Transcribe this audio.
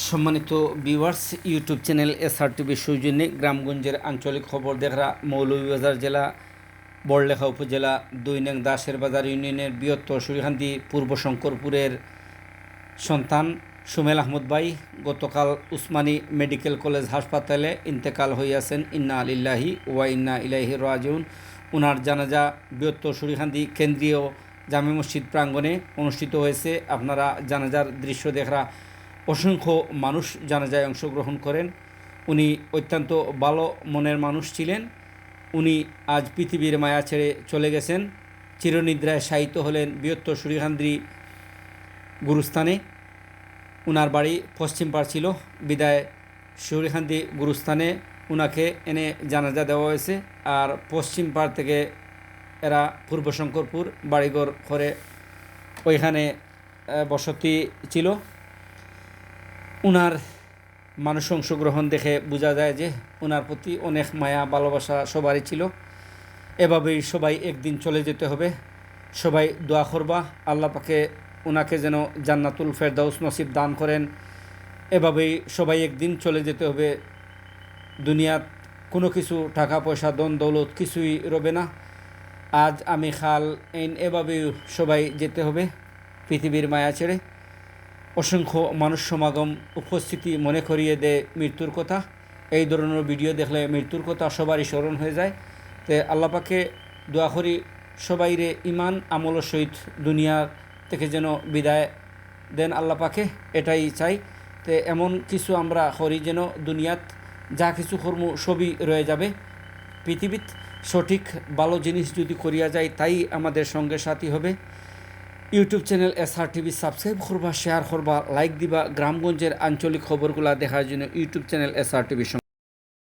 সম্মানিত viewers YouTube channel S R টিভির সৌজন্যে গ্রামগঞ্জের আঞ্চলিক খবর দেখরা মৌলভীবাজার জেলা বড়লেখা উপজেলা দৈনিক দাসের বাজার ইউনিয়নের বৃহত্তর সুরিখান্দি পূর্ব শঙ্করপুরের সন্তান সুমেল আহমদ ভাই, গতকাল উসমানী মেডিকেল কলেজ হাসপাতালে ইন্তেকাল হইয়াছেন। ইন্না আলিল্লাহি ওয়া ইন্না ইলাহি রাজিউন। উনার জানাজা বৃহত্তর সুরিখান্দি কেন্দ্রীয় জামে মসজিদ প্রাঙ্গণে অনুষ্ঠিত হয়েছে। আপনারা জানাজার দৃশ্য দেখরা অসংখ্য মানুষ জানাজায় অংশগ্রহণ করেন। উনি অত্যন্ত ভালো মনের মানুষ ছিলেন। উনি আজ পৃথিবীর মায়া ছেড়ে চলে গেছেন। চিরনিদ্রায় শায়িত হলেন বৃহত্তর সুরিখান্দ্রি গুরুস্থানে। উনার বাড়ি পশ্চিম পাড় ছিল। বিদায় সুরিখান্দি গুরুস্থানে উনাকে এনে জানাজা দেওয়া হয়েছে। আর পশ্চিম পাড় থেকে এরা পূর্ব শঙ্করপুর বাড়িঘর করে ওইখানে বসতি ছিল। উনার মানুষ অংশগ্রহণ দেখে বোঝা যায় যে ওনার প্রতি অনেক মায়া, ভালোবাসা সবারই ছিল। এভাবেই সবাই একদিন চলে যেতে হবে। সবাই দোয়া করবা, আল্লাহ পাকে ওনাকে যেন জান্নাতুল ফেরদাউস নসিব দান করেন। এভাবেই সবাই একদিন চলে যেতে হবে। দুনিয়াত কোনো কিছু টাকা পয়সা দন দৌলত কিছুই রবে না। আজ আমি খাল, এন এভাবেই সবাই যেতে হবে, পৃথিবীর মায়া ছেড়ে। অসংখ্য মানুষ সমাগম উপস্থিতি মনে করিয়ে দেয় মৃত্যুর কথা। এই ধরনের ভিডিও দেখলে মৃত্যুর কথা সবারই স্মরণ হয়ে যায়। তে আল্লাপাকে দোয়া করি সবাইরে ইমান আমল সহিত দুনিয়া থেকে যেন বিদায় দেন আল্লাপাকে এটাই চাই। তে এমন কিছু আমরা করি যেন দুনিয়াত যা কিছু কর্ম সবই রয়ে যাবে। পৃথিবীত সঠিক ভালো জিনিস যদি করিয়া যায় তাই আমাদের সঙ্গে সাথী হবে। YouTube channel S R TV subscribe করবা শেয়ার করবা লাইক দিবা। গ্রামগঞ্জের আঞ্চলিক খবরগুলা দেখার জন্য ইউটিউব চ্যানেল এস আর টিভির